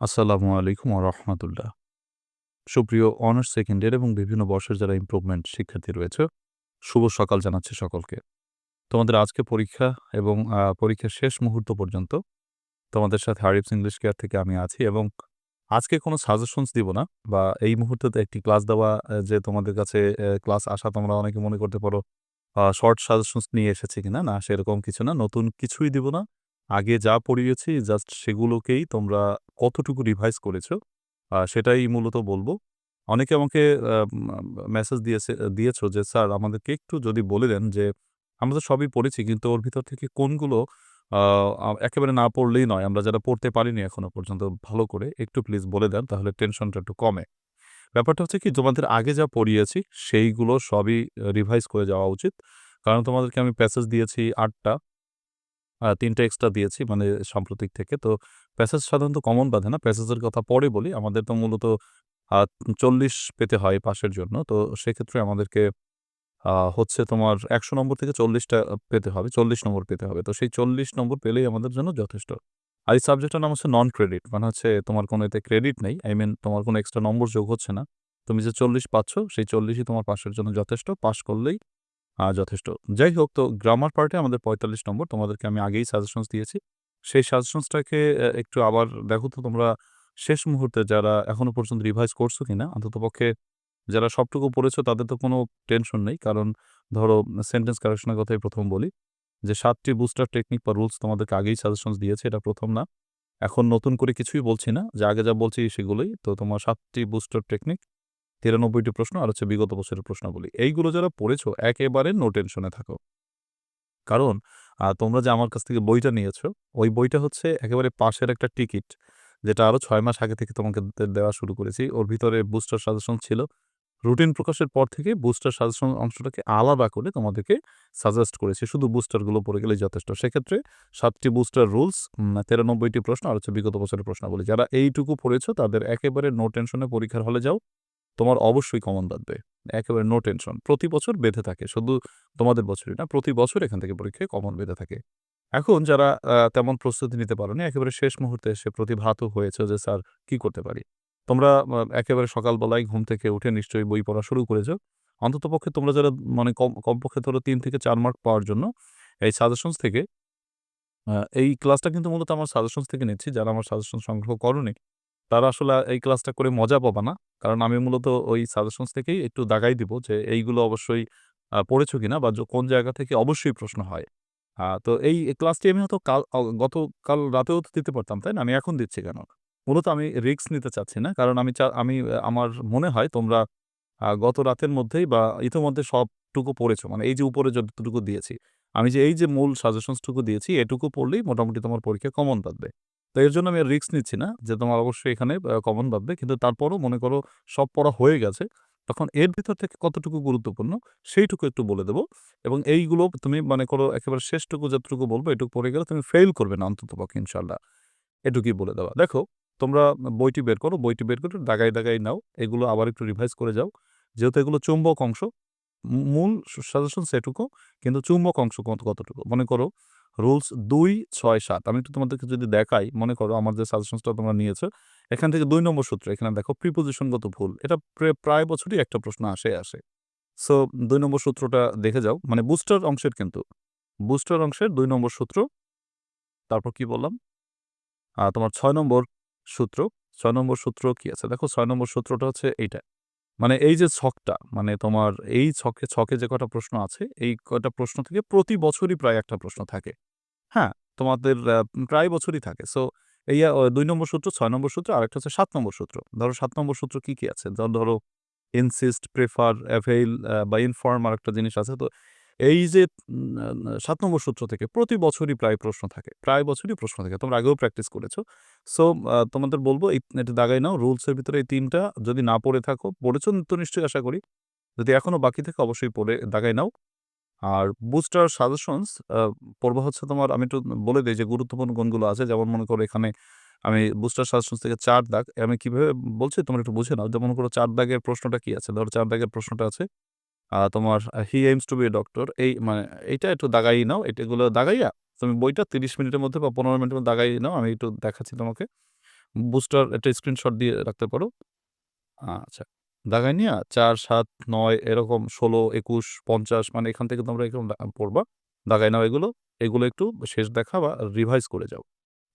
আসসালামু আলাইকুম রহমতুল্লাহ। সুপ্রিয় অনার্স সেকেন্ড ইয়ার এবং বিভিন্ন বর্ষের যারা ইমপ্রুভমেন্ট শিক্ষার্থী রয়েছে, শুভ সকাল জানাচ্ছি সকলকে। তোমাদের আজকে পরীক্ষা এবং পরীক্ষার শেষ মুহূর্ত পর্যন্ত তোমাদের সাথে হারিফস ইংলিশ কেয়ার থেকে আমি আছি এবং আজকে কোনো সাজেশনস দিব না বা এই মুহূর্তে একটি ক্লাস দেওয়া যে তোমাদের কাছে ক্লাস আসা তোমরা অনেকে মনে করতে পারো শর্ট সাজেশনস নিয়ে এসেছি কিনা, না সেরকম কিছু না, নতুন কিছুই দিব না। আগে যা পড়িয়েছি জাস্ট সেগুলোকেই তোমরা কতটুকু রিভাইজ করেছ? সেটাই মূলত বলব। অনেকে আমাকে মেসেজ দিয়েছে, দিয়েছ যে, স্যার, আমাদেরকে একটু যদি বলে দেন যে, আমরা তো সবই পড়েছি, কিন্তু ওর ভিতর থেকে কোনগুলো একেবারে না পড়লেই নয়, আমরা যারা পড়তে পারিনি এখনও পর্যন্ত, ভালো করে একটু প্লিজ বলে দেন, তাহলে টেনশনটা একটু কমে। ব্যাপারটা হচ্ছে কি, তোমাদের আগে যা পড়িয়েছি, সেইগুলো সবই রিভাইজ করে যাওয়া উচিত। কারণ তোমাদেরকে আমি প্যাসেজ দিয়েছি আটটা ৩ এক্সট্রা দিয়েছি মানে সাম্প্রতিক থেকে। তো প্যাসেজ সাধারণত কমন বাঁধে না। প্যাসেজের কথা পরে বলি। আমাদের তো মূলত চল্লিশ পেতে হয় পাসের জন্য। তো সেক্ষেত্রে আমাদেরকে হচ্ছে তোমার ১০০ নম্বর থেকে চল্লিশটা পেতে হবে। ৪০ নম্বর পেতে হবে। তো সেই ৪০ নম্বর পেলেই আমাদের জন্য যথেষ্ট। আর এই সাবজেক্টটার নাম হচ্ছে নন ক্রেডিট। মানে হচ্ছে তোমার কোনো এতে ক্রেডিট নেই। আই মিন তোমার কোনো এক্সট্রা নম্বর যোগ হচ্ছে না। তুমি যে ৪০ পাচ্ছ, সেই চল্লিশই তোমার পাশের জন্য যথেষ্ট। পাশ করলেই যথেষ্ট। যাই হোক, তো গ্রামার পার্টে আমাদের ৪৫ নম্বর। তোমাদেরকে আমি আগেই সাজেশনস দিয়েছি। সেই সাজেশনসটাকে একটু আবার দেখো তো তোমরা শেষ মুহূর্তে যারা এখনও পর্যন্ত রিভাইজ করছ কিনা? অন্ততপক্ষে যারা সবটুকু পড়েছো তাদের তো কোনো টেনশন নেই। কারণ ধরো সেন্টেন্স কারেকশনের কথাই ১ম বলি। যে ৭ টি বুস্টার টেকনিক বা রুলস তোমাদেরকে আগেই সাজেশনস দিয়েছে, এটা প্রথম না। এখন নতুন করে কিছুই বলছি না। যে আগে যা বলছি সেগুলোই। তো তোমার সাতটি বুস্টার টেকনিক ৯৩ টি প্রশ্ন আর হচ্ছে বিগত বছরের প্রশ্নাবলী। এইগুলো যারা পড়েছো, একেবারে নো টেনশনে থাকো। কারণ তোমরা যে আমার কাছ থেকে বইটা নিয়েছো, ওই বইটা হচ্ছে একেবারে পাশের একটা টিকিট। যেটা আরও ছয় মাস আগে থেকে তোমাকে দেওয়া শুরু করেছি। ওর ভিতরে বুস্টার সাজেশন ছিল। রুটিন প্রকাশের পর থেকে বুস্টার সাজেশন অংশটাকে আলাদা করে তোমাদেরকে সাজেস্ট করেছি। শুধু বুস্টারগুলো পড়ে গেলেই যথেষ্ট। সেক্ষেত্রে সাতটি বুস্টার রুলস, তেরানব্বইটি প্রশ্ন আর হচ্ছে বিগত বছরের প্রশ্নাবলী। যারা এইটুকু পড়েছো তাদের একেবারে নো টেনশনে পরীক্ষার হলে যাও। তোমার অবশ্যই কমন বাঁধবে। একেবারে নো টেনশন। প্রতি বছর বেঁধে থাকে। শুধু তোমাদের বছরই না, প্রতি বছর এখান থেকে পরীক্ষায় কমন বেঁধে থাকে। এখন যারা তেমন প্রস্তুতি নিতে পারোনি, একেবারে শেষ মুহূর্তে এসে প্রতিভাত হয়েছে যে স্যার কি করতে পারি? তোমরা একেবারে সকালবেলায় ঘুম থেকে উঠে নিশ্চয়ই বই পড়া শুরু করেছ। অন্ততপক্ষে তোমরা যারা মানে কম কমপক্ষে ধরো তিন থেকে চার মার্ক পাওয়ার জন্য এই সাজেশনস থেকে এই ক্লাসটা কিন্তু মূলত আমার সাজেশনস থেকে নিচ্ছি। যারা আমার সাজেশন সংগ্রহ করোনি, তারা আসলে এই ক্লাসটা করে মজা পাবা না। কারণ আমি মূলত ওই সাজেশনস থেকেই একটু দাগাই দিব যে এইগুলো অবশ্যই পড়েছো কিনা বা কোন জায়গা থেকে অবশ্যই প্রশ্ন হয়। তো এই ক্লাসটি আমি হয়তো কাল গতকাল রাতেও তো দিতে পারতাম, তাই না? আমি এখন দিচ্ছি কেন? মূলত আমি রিস্ক নিতে চাচ্ছি না। কারণ আমি আমি আমার মনে হয় তোমরা গত রাতের মধ্যেই বা ইতিমধ্যে সবটুকু পড়েছো। মানে এই যে উপরে যতটুকু দিয়েছি। আমি যে এই যে মূল সাজেশনস টুকু দিয়েছি এটুকু পড়লেই মোটামুটি তোমার পরীক্ষা কমন বাঁধবে। তো এর জন্য আমি আর রিস্ক নিচ্ছি না যে তোমার অবশ্যই এখানে কমন বাঁধবে। কিন্তু তারপরও মনে করো সব পড়া হয়ে গেছে। তখন এর ভিতর থেকে কতটুকু গুরুত্বপূর্ণ সেইটুকু একটু বলে দেব। এবং এইগুলো তুমি মনে করো একেবারে শেষটুকু যতটুকু বলব এটুকু পড়ে গেলে তুমি ফেল করবে না অন্ততপক্ষে ইনশাল্লাহ এটুকুই বলে দেওয়া। দেখো তোমরা বইটি বের করো, বইটি বের করে দাগায়, দাগায় নাও। এগুলো আবার একটু রিভাইজ করে যাও। যেহেতু এগুলো চুম্বক অংশ, মূল সাজেশন সেটুকু কিন্তু চুম্বক অংশ কত কতটুকু? মনে করো রুলস ২, ৬, ৭ আমি একটু তোমাদেরকে যদি দেখাই, মনে করো আমার যে সাজেশনসটা তোমরা নিয়েছো, এখান থেকে দুই নম্বর সূত্র এখানে দেখো প্রিপোজিশনগত ভুল। এটা প্রায় বছরই একটা প্রশ্ন আসে আসে। সো দুই নম্বর সূত্রটা দেখে যাও। মানে বুস্টার অংশের কিন্তু। বুস্টার অংশের দুই নম্বর সূত্র। তারপর কি বললাম? তোমার ছয় নম্বর সূত্র। ছয় নম্বর সূত্র কি আছে? দেখো ছয় নম্বর সূত্রটা হচ্ছে এইটা। মানে এই যে ছকটা, মানে তোমার এই ছকে ছকে যে কটা প্রশ্ন আছে, এই কটা প্রশ্ন থেকে প্রতি বছরই প্রায় একটা প্রশ্ন থাকে। হ্যাঁ? তোমাদের প্রায় বছরই থাকে। সো এই ২ নম্বর সূত্র, ৬ নম্বর সূত্র আরেকটা হচ্ছে ৭ নম্বর সূত্র। ধরো ৭ নম্বর সূত্র কি, কি আছে? ধ ধরো ইনসিস্ট, প্রেফার, অ্যাভেইল আ বা ইনফর্ম আরেকটা জিনিস আছে। তো এই যে ৭ নম্বর সূত্র থেকে প্রতি বছরই প্রায় প্রশ্ন থাকে। প্রায় বছরই প্রশ্ন থাকে। তোমরা আগেও প্র্যাকটিস করেছ। সো তোমাদের বলব এই এটা দাগায় নাও। রুলসের ভিতরে এই ৩ টা যদি না পড়ে থাকো, পড়েছো তো নিশ্চয়ই আশা করি। যদি এখনও বাকি থাকে অবশ্যই পড়ে দাগায় নাও। আর বুস্টার সাজেশনস পড়বা হচ্ছে তোমার আমি একটু বলে দিই যে গুরুত্বপূর্ণ গুণগুলো আছে। যেমন মনে করো এখানে আমি বুস্টার সাজেশনস থেকে চার দাগ, আমি কীভাবে বলছি তোমরা একটু বুঝে নাও। যেমন মনে করো চার দাগের প্রশ্নটা কি আছে? ধরো চার দাগের প্রশ্নটা আছে তোমার he aims to be a doctor, এই মানে এইটা একটু দাগাই নাও। এটা এগুলো দাগাইয়া তুমি বইটা ৩০ মিনিটের মধ্যে বা ১৫ মিনিটের মধ্যে দাগাই নাও। আমি একটু দেখাচ্ছি তোমাকে। বুস্টার একটা স্ক্রিনশট দিয়ে রাখতে পারো। আচ্ছা। দাগায় নিয়া ৪, ৭, ৯ এরকম ১৬, ২১, ৫০ মানে এখান থেকে তোমরা এরকম পড়বা। দাগায় নাও এগুলো। এগুলো একটু শেষ দেখা বা রিভাইজ করে যাও।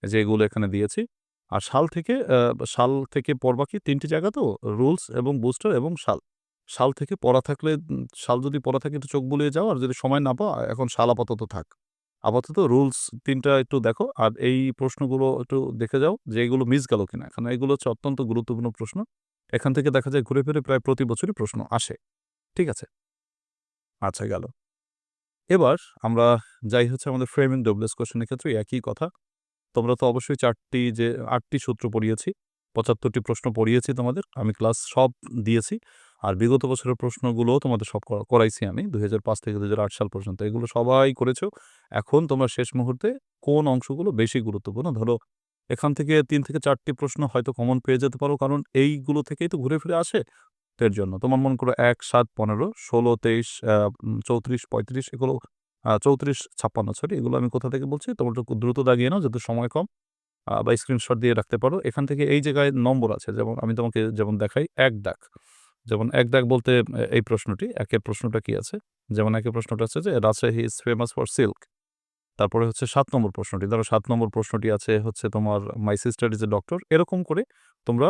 যে এগুলো এখানে দিয়েছি। আর সাল থেকে সাল থেকে পড়বা কি তিনটি জায়গা তো রুলস এবং বুস্টার এবং সাল। সাল থেকে পড়া থাকলে সাল যদি পড়া থাকে একটু চোখ বুলিয়ে যাও। আর যদি সময় না পাও এখন সাল আপাতত থাক। আপাতত রুলস তিনটা একটু দেখো। আর এই প্রশ্নগুলো একটু দেখে যাও যে এগুলো মিস গেল কিনা। কারণ এগুলো হচ্ছে অত্যন্ত গুরুত্বপূর্ণ প্রশ্ন। এখান থেকে দেখা যায় ঘুরে ফিরে প্রায় প্রতি বছরই প্রশ্ন আসে। ঠিক আছে? আচ্ছা গেল। এবার আমরা যাই হচ্ছে আমাদের ফ্রেমিং ডব্লিউএস কোয়েশ্চেন এর ক্ষেত্রে, একই কথা। তোমরা তো অবশ্যই চারটি যে, আটটি সূত্র পড়িয়েছি। পঁচাত্তরটি প্রশ্ন পড়িয়েছি তোমাদের। আমি ক্লাস সব দিয়েছি। আর বিগত বছরের প্রশ্নগুলোও তোমাদের সব করাইছি আমি ২০০৫ থেকে ২০০৮ সাল পর্যন্ত। এগুলো সবাই করেছ। এখন তোমরা শেষ মুহূর্তে কোন অংশগুলো বেশি গুরুত্বপূর্ণ ধরো এখান থেকে তিন থেকে চারটি প্রশ্ন হয়তো কমন পেয়ে যেতে পারো। কারণ এইগুলো থেকেই তো ঘুরে ফিরে আসে। এর জন্য তোমার মনে করো এক সাত পনেরো ষোলো তেইশ চৌত্রিশ পঁয়ত্রিশ এগুলো ৩৪, ৫৬ সরি এগুলো আমি কোথা থেকে বলছি? তোমরা দ্রুত দাগিয়ে নাও যাতে সময় কম। বা স্ক্রিনশট দিয়ে রাখতে পারো। এখান থেকে এই জায়গায় নম্বর আছে। যেমন আমি তোমাকে যেমন দেখাই এক দাগ। যেমন এক দাগ বলতে এই প্রশ্নটি একের প্রশ্নটা কি আছে? যেমন একের প্রশ্নটা আছে যে Rajshahi is famous for silk. তারপরে হচ্ছে সাত নম্বর প্রশ্নটি। ধরো সাত নম্বর প্রশ্নটি আছে হচ্ছে তোমার my sister is a doctor. এরকম করে তোমরা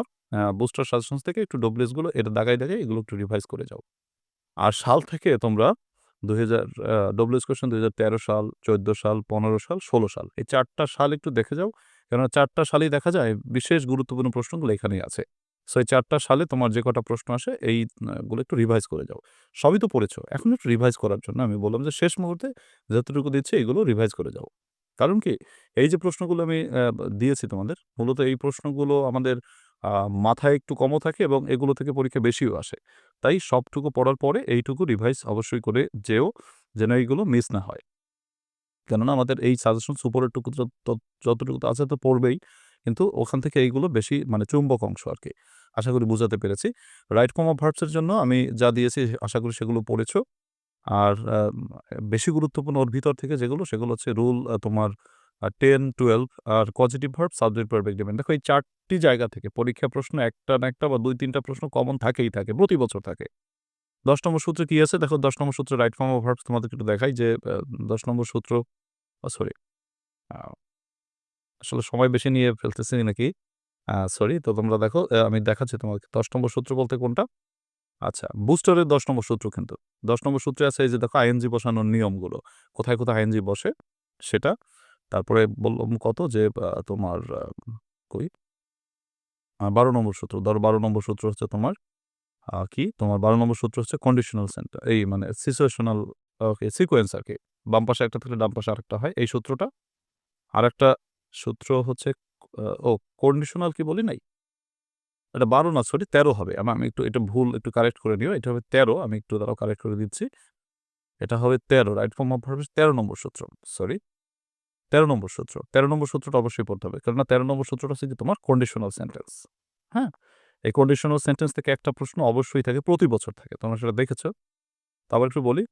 বুস্টার সাজেশনস থেকে একটু ডব্লিউসগুলো এটা দাগায়, দাগায় এগুলো একটু রিভাইজ করে যাও। আর সাল থেকে তোমরা ২০০০ আ ডব্লিউএস কোয়েশ্চেন ২০১৩ সাল, ১৪ সাল, ১৫ সাল, ১৬ সাল। এই চারটা সাল একটু দেখে যাও। কেননা ৪ টা সালেই দেখা যায় বিশেষ গুরুত্বপূর্ণ প্রশ্নগুলো এখানেই আছে। সো এই ৪ টা সালে তোমার যে কটা প্রশ্ন আসে এইগুলো একটু রিভাইজ করে যাও। সবই তো পড়েছো। এখন একটু রিভাইজ করার জন্য আমি বললাম যে, শেষ মুহূর্তে যতটুকু দিচ্ছে এগুলো রিভাইজ করে যাও। কারণ কি? এই যে প্রশ্নগুলো আমি দিয়েছি তোমাদের, মূলত এই প্রশ্নগুলো আমাদের মাথায় একটু কমও থাকে এবং এগুলো থেকে পরীক্ষা বেশিও আসে। তাই সবটুকু পড়ার পরে এইটুকু রিভাইজ অবশ্যই করে যেও, যেন এইগুলো মিস না হয়। কেননা আমাদের এই সাজেশন উপরের টুকু যতটুকু আছে তো পড়বেই। কিন্তু ওখান থেকে এইগুলো বেশি মানে চুম্বক অংশ আর কি আশা করি বুঝাতে পেরেছি। রাইট ফর্ম অফ ভার্বস এর জন্য আমি যা দিয়েছি আশা করি সেগুলো পড়েছো। আর বেশি গুরুত্বপূর্ণ ওর ভিতর থেকে যেগুলো সেগুলো হচ্ছে রুল তোমার টেন টুয়েলভ আর positive verb, subject verb agreement. দেখো এই ৪ টি জায়গা থেকে পরীক্ষা প্রশ্ন একটা না একটা বা দুই তিনটা প্রশ্ন কমন থাকেই থাকে। প্রতি বছর থাকে। ১০ নম্বর সূত্রে কি আছে? দেখো ১০ নম্বর সূত্রে রাইট ফর্ম অফ ভার্বস তোমাদেরকে একটু দেখাই যে দশ নম্বর সূত্র সরি আসলে সময় বেশি নিয়ে ফেলতেছি নাকি? সরি তো তোমরা দেখো আমি দেখাচ্ছি তোমাকে ১০ নম্বর সূত্র বলতে কোনটা? আচ্ছা বুস্টারের ১০ নম্বর সূত্র কিন্তু। ১০ নম্বর সূত্রে আছে এই যে দেখো আইএনজি বসানোর নিয়মগুলো। কোথায়, কোথায় আইএনজি বসে সেটা। তারপরে বললাম কত যে তোমার কই? বারো নম্বর সূত্র। ধরো ১২ নম্বর সূত্র হচ্ছে তোমার কি? তোমার ১২ নম্বর সূত্র হচ্ছে কন্ডিশনাল সেন্টার এই মানে সিচুয়েশনাল ওকে সিকোয়েন্স আরকি। বাম পাশে একটা থাকলে ডান পাশে আরেকটা হয় এই সূত্রটা। আরেকটা সূত্র হচ্ছে ও কন্ডিশনাল কি বলি নাই? এটা ১২ না সরি ১৩ হবে। আমা, আমি একটু, এটা ভুল একটু কারেক্ট করে নিও। এটা হবে ১৩ আমি একটু দাঁড়াও কারেক্ট করে দিচ্ছি। এটা হবে ১৩ রাইট ফর্ম অফ ভার্বস ১৩ নম্বর সূত্র। সরি ১৩ নম্বর সূত্র। ১৩ নম্বর সূত্রটা অবশ্যই পড়তে হবে। কেননা ১৩ নম্বর সূত্রটা হচ্ছে যে তোমার কন্ডিশনাল সেন্টেন্স। হ্যাঁ? এই কন্ডিশনাল সেন্টেন্স থেকে একটা প্রশ্ন অবশ্যই থাকে, প্রতি বছর থাকে। তোমরা সেটা দেখেছ। তারপর একটু বলি।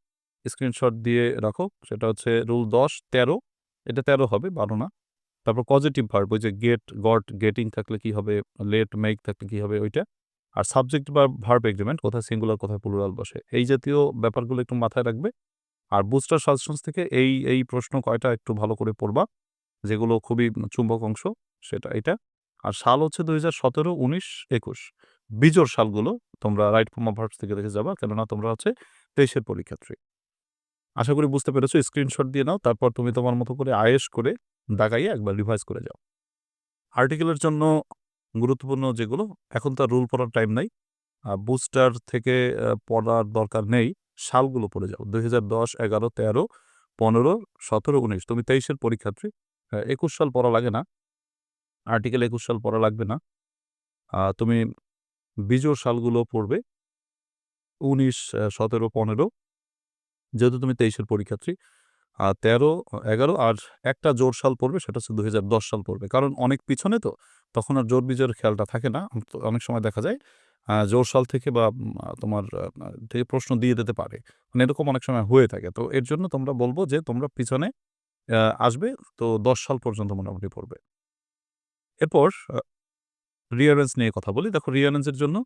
স্ক্রিনশট দিয়ে রাখো। সেটা হচ্ছে রুল দশ, তেরো এটা ১৩ হবে ১২ না। তারপর পজিটিভ ভার্ব ওই যে গেট, গট, গেটিং থাকলে কি হবে? লেট, মেক থাকলে কি হবে ওইটা। আর সাবজেক্ট বা ভার্ব এগ্রিমেন্ট কোথায় সিঙ্গুলার কোথায় প্লুরাল বসে। এই জাতীয় ব্যাপারগুলো একটু মাথায় রাখবে। আর বুস্টার সাজেশনস থেকে এই, এই প্রশ্ন কয়টা একটু ভালো করে পড়বা। যেগুলো খুবই চুম্বক অংশ সেটা এটা। আর সাল হচ্ছে দুই হাজার সতেরো উনিশ একুশ বিজোর সালগুলো তোমরা রাইট ফর্ম ভার্বস থেকে দেখে যাবা। কেননা তোমরা হচ্ছে ২৩ এর পরীক্ষার্থী। আশা করি বুঝতে পেরেছ। স্ক্রিনশট দিয়ে নাও। তারপর তুমি তোমার মতো করে আয়েশ করে দাগাইয়ে একবার রিভাইজ করে যাও। আর্টিকেলের জন্য গুরুত্বপূর্ণ যেগুলো এখন তো আর রুল পড়ার টাইম নাই। বুস্টার থেকে পড়ার দরকার নেই। সালগুলো পড়ে যাও। ২০১০, ১১, ১৩, ১৫, ১৭, ১৯ তুমি তেইশের পরীক্ষার্থী। ২১ সাল পড়া লাগে না। আর্টিকেল ২১ সাল পড়া লাগবে না। তুমি বিজোড় সালগুলো পড়বে। উনিশ সতেরো পনেরো যেহেতু তুমি তেইশের পরীক্ষার্থী। আ ১৩, ১১ আর একটা জোড় সাল পড়বে সেটা হচ্ছে ২০১০ সাল পড়বে। কারণ অনেক পিছনে তো তখন আর জোর বিজোড়ের খেয়ালটা থাকে না। অনেক সময় দেখা যায় জোড় সাল থেকে বা তোমার থেকে প্রশ্ন দিয়ে দিতে পারে। মানে এরকম অনেক সময় হয়ে থাকে। তো এর জন্য তোমরা বলব যে তোমরা পিছনে আসবে তো ১০ সাল পর্যন্ত মোটামুটি পড়বে। এরপর রিয়ারেন্স নিয়ে কথা বলি দেখো রিয়ারেন্সের জন্য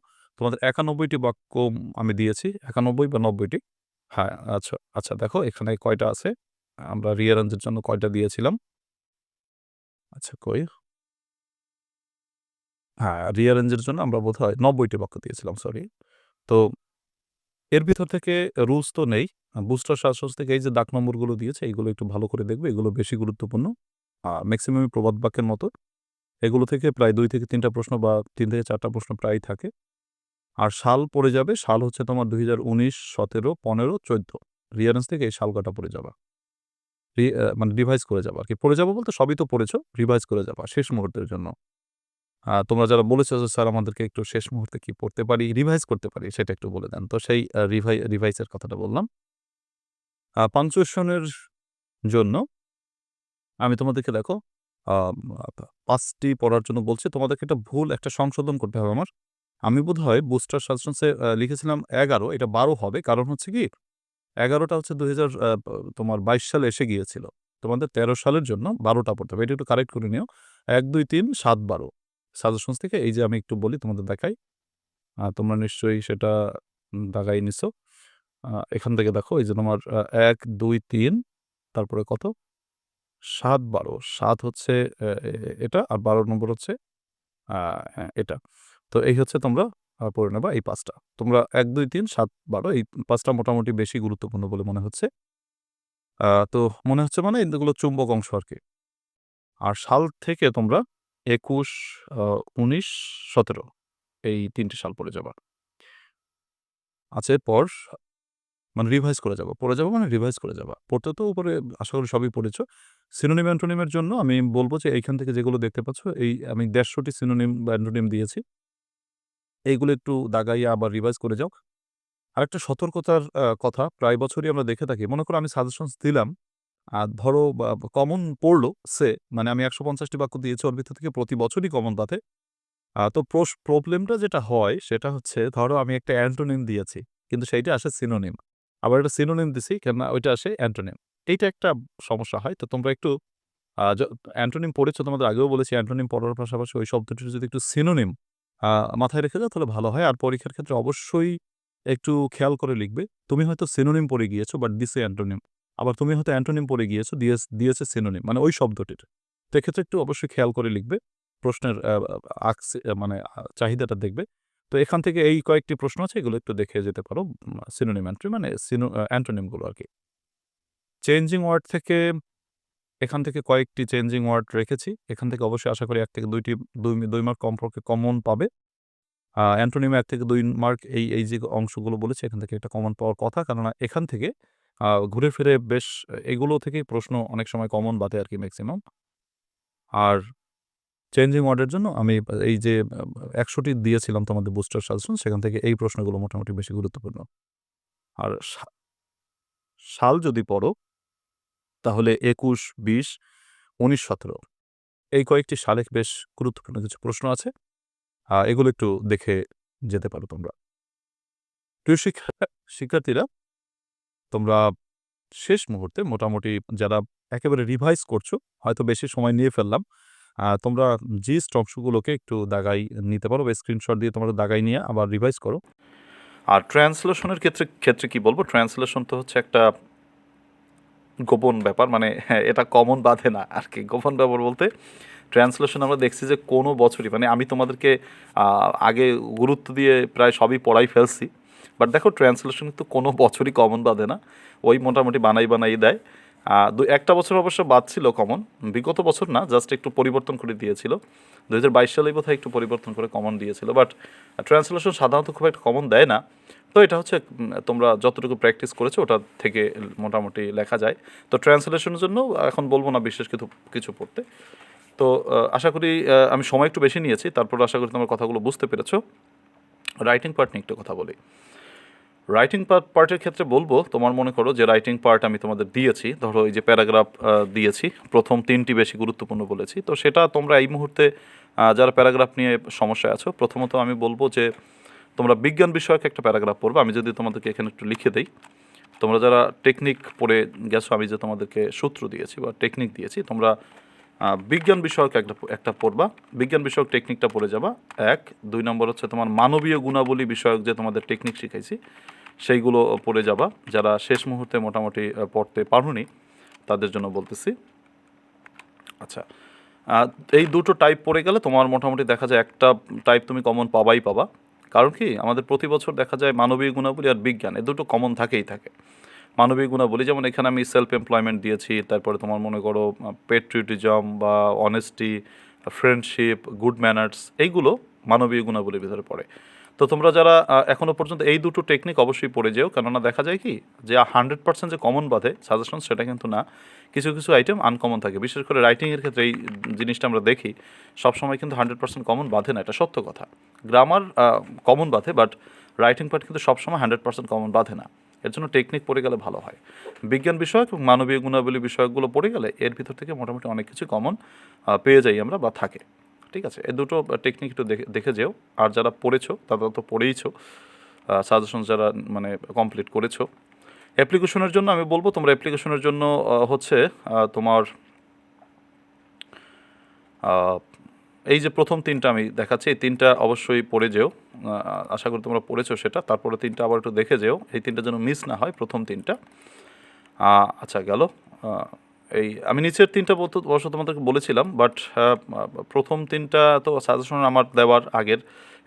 তোমাদের একানব্বইটি বাক্য আমি দিয়েছি একানব্বই বা নব্বইটি হ্যাঁ আচ্ছা আচ্ছা দেখো এখানে কয়টা আছে আমরা রিয়ারেন্সের জন্য কয়টা দিয়েছিলাম? আচ্ছা কই? হ্যাঁ রিয়ারেঞ্জের জন্য আমরা বোধ হয় নব্বইটি বাক্য দিয়েছিলাম সরি তো এর ভিতর থেকে রুলস তো নেই। বুস্টার শ্বাস থেকে এই যে ডাক নম্বরগুলো দিয়েছে এইগুলো একটু ভালো করে দেখবে। এগুলো বেশি গুরুত্বপূর্ণ। আর ম্যাক্সিমাম প্রবাদ বাক্যের মতো। এগুলো থেকে প্রায় দুই থেকে তিনটা প্রশ্ন বা তিন থেকে চারটা প্রশ্ন প্রায় থাকে। আর সাল পড়ে যাবে, সাল হচ্ছে তোমার দুই হাজার উনিশ, সতেরো, পনেরো, চোদ্দ। রিয়ারেন্স থেকে এই সাল কাটা পড়ে যাবা মানে রিভাইজ করে যাবা আর কি পড়ে যাব বলতে সবই তো পড়েছো রিভাইজ করে যাবা শেষ মুহূর্তের জন্য। তোমরা যারা বলেছ যে, স্যার, আমাদেরকে একটু শেষ মুহূর্তে কি পড়তে পারি রিভাইজ করতে পারি? সেটা একটু বলে দেন। তো সেই রিভাই রিভাইজের কথাটা বললাম। পাঞ্চুয়েশনের জন্য আমি তোমাদেরকে দেখো পাঁচটি পড়ার জন্য বলছি। তোমাদেরকে একটা ভুল, একটা সংশোধন করতে হবে আমার। আমি বোধ হয় বুস্টার সাজেশনসে লিখেছিলাম এগারো, এটা বারো হবে। কারণ হচ্ছে কি এগারোটা হচ্ছে দুই হাজার তোমার বাইশ সালে এসে গিয়েছিল। তোমাদের তেরো সালের জন্য বারোটা পড়তে হবে। এটা একটু কারেক্ট করে নিও। এক দুই তিন সাত বারো। সাজেশনস থেকে এই যে আমি একটু বলি তোমাদের দেখাই। তোমরা নিশ্চয়ই সেটা দাগাই নিছো। এখান থেকে দেখো এই যে তোমার এক দুই তিন তারপরে কত? সাত বারো। সাত হচ্ছে এটা আর বারো নম্বর হচ্ছে হ্যাঁ, এটা। তো এই হচ্ছে তোমরা পড়ে নেবা এই পাঁচটা। তোমরা এক, দুই, তিন, সাত, বারো এই পাঁচটা মোটামুটি বেশি গুরুত্বপূর্ণ বলে মনে হচ্ছে। তো মনে হচ্ছে মানে এগুলো চুম্বক অংশ আর কি। আর সাল থেকে তোমরা একুশ উনিশ, সতেরো এই তিনটে সাল পড়ে যাবা। আছে পর মানে রিভাইজ করে যাব। পড়ে যাব মানে রিভাইজ করে যাবা। পড়তে তো উপরে আশা করি সবই পড়েছো। সিনোনিম অ্যান্টোনিমের জন্য আমি বলব যে এইখান থেকে যেগুলো দেখতে পাচ্ছ, এই আমি দেড়শোটি সিনোনিম বা অ্যান্টোনিম দিয়েছি। এইগুলো একটু দাগাইয়া আবার রিভাইজ করে যাও। আরেকটা সতর্কতার কথা, প্রায় বছরই আমরা দেখে থাকি। মনে করো আমি সাজেশনস দিলাম, আর ধরো কমন পড়ল, সে মানে আমি একশো পঞ্চাশটি বাক্য দিয়েছি, ওর ভিতর থেকে প্রতি বছরই কমন তাতে তো প্রবলেমটা যেটা হয়, সেটা হচ্ছে, ধরো আমি একটা অ্যান্টোনিম দিয়েছি, কিন্তু সেইটা আসে সিনোনিম আবার একটা সিনোনিম দিছি কেন ওইটা আসে অ্যান্টোনিম এইটা একটা সমস্যা হয়। তো তোমরা একটু অ্যান্টোনিম পড়েছো, তোমাদের আগেও বলেছি অ্যান্টোনিম পড়ার পাশাপাশি ওই শব্দটির যদি একটু সিনোনিম মাথায় রেখে যাও তাহলে ভালো হয়। আর পরীক্ষার ক্ষেত্রে অবশ্যই একটু খেয়াল করে লিখবে। তুমি হয়তো সিনোনিম পড়ে গিয়েছো বাট দিছে অ্যান্টোনিম আবার তুমি হয়তো অ্যান্টোনিম পড়ে গিয়েছো দিয়ে দিয়েছে সিনোনিম মানে ওই শব্দটির। তো এক্ষেত্রে একটু অবশ্যই খেয়াল করে লিখবে। প্রশ্নের মানে চাহিদাটা দেখবে। তো এখান থেকে এই কয়েকটি প্রশ্ন আছে, এগুলো একটু দেখে যেতে পারো। সিনোনিম অ্যান্ট্রি মানে সিনো অ্যান্টোনিমগুলো আর কি। চেঞ্জিং ওয়ার্ড থেকে এখান থেকে কয়েকটি চেঞ্জিং ওয়ার্ড রেখেছি। এখান থেকে অবশ্যই আশা করি এক থেকে দুইটি, দুই দুই মার্ক কমপক্ষে কমন পাবে। অ্যান্টোনিম এক থেকে দুই মার্ক এই এই যে অংশগুলো বলেছে, এখান থেকে একটা কমন পাওয়ার কথা। কেননা এখান থেকে ঘুরে ফিরে বেশ এগুলো থেকেই প্রশ্ন অনেক সময় কমন বাদে আর কি ম্যাক্সিমাম আর চেঞ্জিং ওয়ার্ডের জন্য আমি এই যে, একশোটি দিয়েছিলাম তোমাদের বুস্টার সাজেশন সেখান থেকে এই প্রশ্নগুলো মোটামুটি বেশি গুরুত্বপূর্ণ। আর সাল যদি পড়ো তাহলে একুশ, বিশ, উনিশ, সতেরো। এই কয়েকটি সালে বেশ গুরুত্বপূর্ণ কিছু প্রশ্ন আছে। এগুলো একটু দেখে যেতে পারো তোমরা। প্রিয় শিক্ষা, শিক্ষার্থীরা, তোমরা শেষ মুহূর্তে মোটামুটি যারা একেবারে রিভাইজ করছ, হয়তো বেশি সময় নিয়ে ফেললাম তোমরা জিস্ট অংশগুলোকে একটু দাগাই নিতে পারো বা স্ক্রিনশট দিয়ে তোমরা দাগাই নিয়ে আবার রিভাইজ করো। আর ট্রান্সলেশনের ক্ষেত্রে ক্ষেত্রে কি বলব? ট্রান্সলেশন তো হচ্ছে একটা গোপন ব্যাপার মানে এটা কমন বাধে না আর কি গোপন ব্যাপার বলতে ট্রান্সলেশন আমরা দেখছি যে কোনো বছরই মানে আমি তোমাদেরকে আগে গুরুত্ব দিয়ে প্রায় সবই পড়াই ফেলছি বাট দেখো ট্রান্সলেশন কিন্তু কোনো বছরই কমন বাঁধে না। ওই মোটামুটি বানাই বানাই দেয়। দু, একটা বছর অবশ্য বাদ ছিল কমন বিগত বছর না জাস্ট একটু পরিবর্তন করে দিয়েছিল। দু হাজার বাইশ সালেই বোধহয় একটু পরিবর্তন করে কমন দিয়েছিল বাট ট্রান্সলেশন সাধারণত খুব একটা কমন দেয় না। তো এটা হচ্ছে তোমরা যতটুকু প্র্যাকটিস করেছ ওটা থেকে মোটামুটি লেখা যায়। তো ট্রান্সলেশনের জন্য এখন বলব না বিশেষ কিছু কিছু পড়তে। তো আশা করি আমি সময় একটু বেশি নিয়েছি, তারপর আশা করি তোমার কথাগুলো বুঝতে পেরেছ। রাইটিং পার্ট নিয়ে একটু কথা বলি। রাইটিং পার্ট পার্টের ক্ষেত্রে বলব, তোমার মনে করো যে রাইটিং পার্ট আমি তোমাদের দিয়েছি, ধরো এই যে প্যারাগ্রাফ দিয়েছি, প্রথম তিনটি বেশি গুরুত্বপূর্ণ বলেছি, তো সেটা তোমরা এই মুহূর্তে যারা প্যারাগ্রাফ নিয়ে সমস্যায় আছো, প্রথমত আমি বলব যে তোমরা বিজ্ঞান বিষয়ক একটা প্যারাগ্রাফ পড়বে, আমি যদি তোমাদেরকে এখানে একটু লিখে দেই। তোমরা যারা টেকনিক পড়ে গেছো, আমি যে তোমাদেরকে সূত্র দিয়েছি বা টেকনিক দিয়েছি, তোমরা বিজ্ঞান বিষয়ক একটা একটা পড়বা। বিজ্ঞান বিষয়ক টেকনিকটা পড়ে যাবা। এক, দুই নম্বর হচ্ছে তোমার মানবীয় গুণাবলী বিষয়ক যে তোমাদের টেকনিক শিখাইছি, সেইগুলো পড়ে যাবা। যারা শেষ মুহূর্তে মোটামুটি পড়তে পারোনি, তাদের জন্য বলতেছি। আচ্ছা এই দুটো টাইপ পড়ে গেলে তোমার মোটামুটি দেখা যায় একটা টাইপ তুমি কমন পাবাই পাবা। কারণ কি? আমাদের প্রতি বছর দেখা যায় মানবিক গুণাবলী আর বিজ্ঞান, এ দুটো কমন থাকেই থাকে। মানবিক গুণাবলী, যেমন এখানে আমি সেলফ এমপ্লয়মেন্ট দিয়েছি, তারপরে তোমার মনে করো পেট্রিয়টিজম বা অনেস্টি ফ্রেন্ডশিপ গুড ম্যানার্স এইগুলো মানবীয় গুণাবলীর ভিতরে পড়ে। তো তোমরা যারা আহ, এখনও পর্যন্ত এই দুটো টেকনিক অবশ্যই পড়ে যেও। কেননা দেখা যায় কি যে হান্ড্রেড পার্সেন্ট যে কমন বাঁধে সাজেশন সেটা কিন্তু না। কিছু কিছু আইটেম আনকমন থাকে। বিশেষ করে রাইটিংয়ের ক্ষেত্রে এই জিনিসটা আমরা দেখি সবসময় কিন্তু হান্ড্রেড পার্সেন্ট কমন বাঁধে না। এটা সত্য কথা। গ্রামার কমন বাঁধে বাট রাইটিং পার্ট কিন্তু সবসময় হান্ড্রেড পার্সেন্ট কমন বাঁধে না। এর জন্য টেকনিক পড়ে গেলে ভালো হয়। বিজ্ঞান বিষয়ক এবং মানবীয় গুণাবলী বিষয়কগুলো পড়ে গেলে এর ভিতর থেকে মোটামুটি অনেক কিছু কমন পেয়ে যাই আমরা বা থাকে। ঠিক আছে এই দুটো টেকনিক একটু দেখে যেও। আর যারা পড়েছো, তারা তো পড়েইছো। সাজেশন যারা মানে কমপ্লিট করেছ। অ্যাপ্লিকেশনের জন্য আমি বলব, তোমরা অ্যাপ্লিকেশনের জন্য হচ্ছে তোমার এই যে প্রথম তিনটা আমি দেখাচ্ছি, এই তিনটা অবশ্যই পড়ে যেও। আশা করি তোমরা পড়েছো সেটা। তারপরে তিনটা আবার একটু দেখে যেও। এই তিনটা যেন মিস না হয়, প্রথম তিনটা। আচ্ছা গেল। এই, আমি নিচের তিনটা অবশ্য তোমাদেরকে বলেছিলাম বাট প্রথম তিনটা তো সাজেশন আমার দেওয়ার আগের,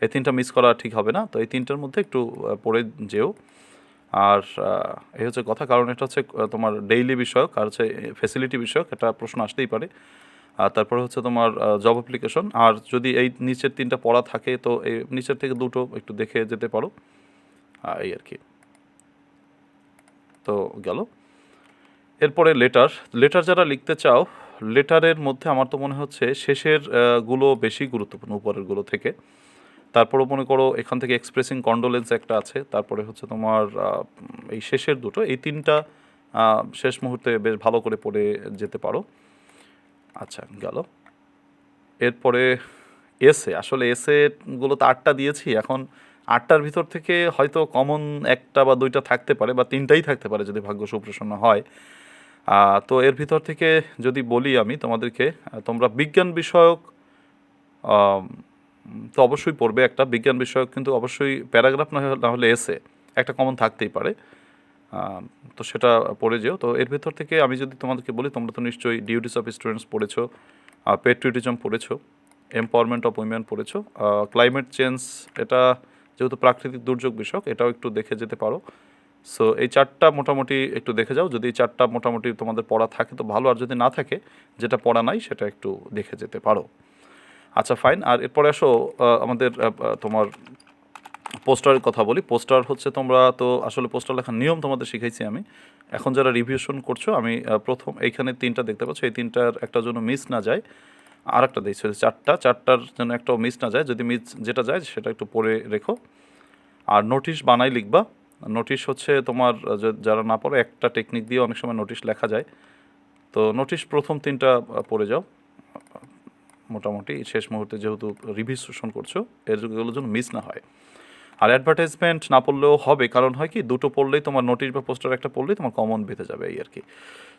এই তিনটা মিস করা ঠিক হবে না, তো এই তিনটার মধ্যে একটু পড়ে যেও। আর এই হচ্ছে কথা, কারণ এটা হচ্ছে তোমার ডেইলি বিষয়ক, আর হচ্ছে ফেসিলিটি বিষয়ক, একটা প্রশ্ন আসতেই পারে। আর তারপরে হচ্ছে তোমার জব অ্যাপ্লিকেশন আর যদি এই নিচের তিনটা পড়া থাকে, তো এই নিচের থেকে দুটো একটু দেখে যেতে পারো। এই আর কি। তো গেল। এরপরে লেটার লেটার যারা লিখতে চাও লেটারের মধ্যে আমার তো মনে হচ্ছে শেষেরগুলো বেশি গুরুত্বপূর্ণ, উপরেরগুলো থেকে। তারপরে মনে করো এখান থেকে এক্সপ্রেসিং কন্ডোলেন্স একটা আছে, তারপরে হচ্ছে তোমার এই শেষের দুটো, এই তিনটা শেষ মুহূর্তে বেশ ভালো করে পড়ে যেতে পারো। আচ্ছা গেল। এরপরে এসে আসলে এসেগুলো তো আটটা দিয়েছি, এখন আটটার ভিতর থেকে হয়তো কমন একটা বা দুইটা থাকতে পারে, বা তিনটাই থাকতে পারে যদি ভাগ্য সুপ্রসন্ন হয়। তো এর ভিতর থেকে যদি বলি আমি তোমাদেরকে তোমরা বিজ্ঞান বিষয়ক তো অবশ্যই পড়বে একটা। বিজ্ঞান বিষয়ক কিন্তু অবশ্যই প্যারাগ্রাফ না হলে- এসে একটা কমন থাকতেই পারে। তো সেটা পড়ে যেও। তো এর ভিতর থেকে আমি যদি তোমাদেরকে বলি, তোমরা তো নিশ্চয়ই ডিউটিস অফ স্টুডেন্টস পড়েছো পেট্রিয়টিজম পড়েছো এম্পাওয়ারমেন্ট অফ উইমেন পড়েছো ক্লাইমেট চেঞ্জ এটা যেহেতু প্রাকৃতিক দুর্যোগ বিষয়ক, এটাও একটু দেখে যেতে পারো। সো এই চারটা মোটামুটি একটু দেখে যাও। যদি এই চারটা মোটামুটি তোমাদের পড়া থাকে তো ভালো, আর যদি না থাকে, যেটা পড়া নাই সেটা একটু দেখে যেতে পারো। আচ্ছা ফাইন আর এরপরে আসো আমাদের তোমার পোস্টারের কথা বলি। পোস্টার হচ্ছে তোমরা তো আসলে পোস্টার লেখার নিয়ম তোমাদের শিখাইছি আমি। এখন যারা রিভিউশন করছ, আমি প্রথম এইখানে তিনটা দেখতে পাচ্ছ। এই তিনটার একটা জন্য মিস না যায় আর একটা দিচ্ছি চারটা। চারটার জন্য একটাও মিস না যায়, যদি মিস যেটা যায় সেটা একটু পড়ে রেখো। আর নোটিশ বানাই লিখবা। নোটিশ হচ্ছে তোমার যারা না পড়ো, একটা টেকনিক দিয়ে অনেক সময় নোটিশ লেখা যায়। তো নোটিশ প্রথম তিনটা পড়ে যাও। মোটামুটি শেষ মুহূর্তে যেহেতু রিভিউশন করছ, এর জন্য মিস না হয়। আর অ্যাডভার্টাইজমেন্ট না পড়লেও হবে, কারণ হয় কি, দুটো পড়লেই তোমার নোটিশ বা পোস্টার একটা পড়লেই তোমার কমন বেঁধে যাবে, এই আর কি।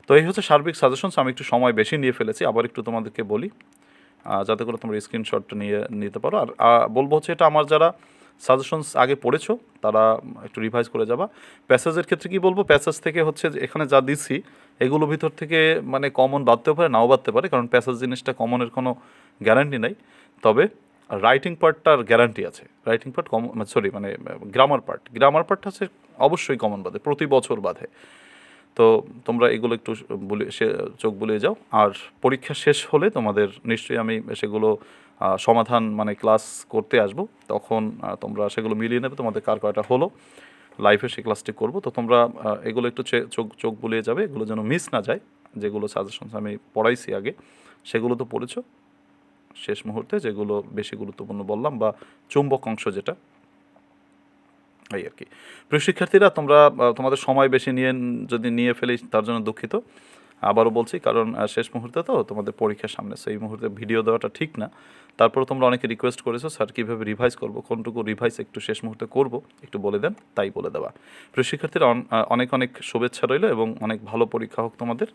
তো এই হচ্ছে সার্বিক সাজেশনস আমি একটু সময় বেশি নিয়ে ফেলেছি, আবার একটু তোমাদেরকে বলি। যাতে করে তোমরা স্ক্রিনশটটা নিয়ে, নিতে পারো। আর বলব হচ্ছে এটা আমার যারা সাজেশনস আগে পড়েছো, তারা একটু রিভাইজ করে যাবা। প্যাসেজের ক্ষেত্রে কি বলব? প্যাসেজ থেকে হচ্ছে এখানে যা দিছি, এগুলো ভিতর থেকে মানে কমন বাড়তেও পারে, নাও বাঁধতে পারে, কারণ প্যাসেজ জিনিসটা কমনের কোনো গ্যারান্টি নাই। তবে রাইটিং পার্টটার গ্যারান্টি আছে। রাইটিং পার্ট কম সরি মানে গ্রামার পার্ট গ্রামার পার্টটা হচ্ছে অবশ্যই কমন বাঁধে প্রতি বছর বাঁধে তো তোমরা এগুলো একটু বলে, সে, চোখ বুলিয়ে যাও। আর পরীক্ষা শেষ হলে তোমাদের নিশ্চয়ই আমি সেগুলো সমাধান মানে ক্লাস করতে আসব। তখন তোমরা সেগুলো মিলিয়ে নেবে। তোমাদের কার কয়টা হলো লাইভে সেই ক্লাসটি করব। তো তোমরা এগুলো একটু চোখ চোখ বুলিয়ে যাবে। এগুলো যেন মিস না যায়। যেগুলো সাজেশনস আমি পড়াইছি আগে, সেগুলো তো পড়েছো। শেষ মুহূর্তে যেগুলো বেশি গুরুত্বপূর্ণ বললাম বা চুম্বক অংশ যেটা, এই আর কি। প্রিয় শিক্ষার্থীরা, তোমরা তোমাদের সময় বেশি নিয়ে, যদি নিয়ে ফেলি, তার জন্য দুঃখিত। আবারও বলছি, কারণ শেষ মুহূর্তে তো তোমাদের পরীক্ষার সামনে। সেই মুহূর্তে ভিডিও দেওয়াটা ঠিক না। তারপরে তোমরা অনেকে রিকোয়েস্ট করেছ স্যার কীভাবে রিভাইজ করব? কোনটুকু রিভাইস একটু শেষ মুহূর্তে করব? একটু বলে দেন, তাই বলে দেওয়া। প্রিয় শিক্ষার্থীরা অনেক অনেক শুভেচ্ছা রইল এবং অনেক ভালো পরীক্ষা হোক তোমাদের।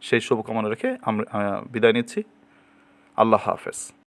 সেই শুভকামনা রেখে আমরা বিদায় নিচ্ছি। আল্লাহ হাফেজ।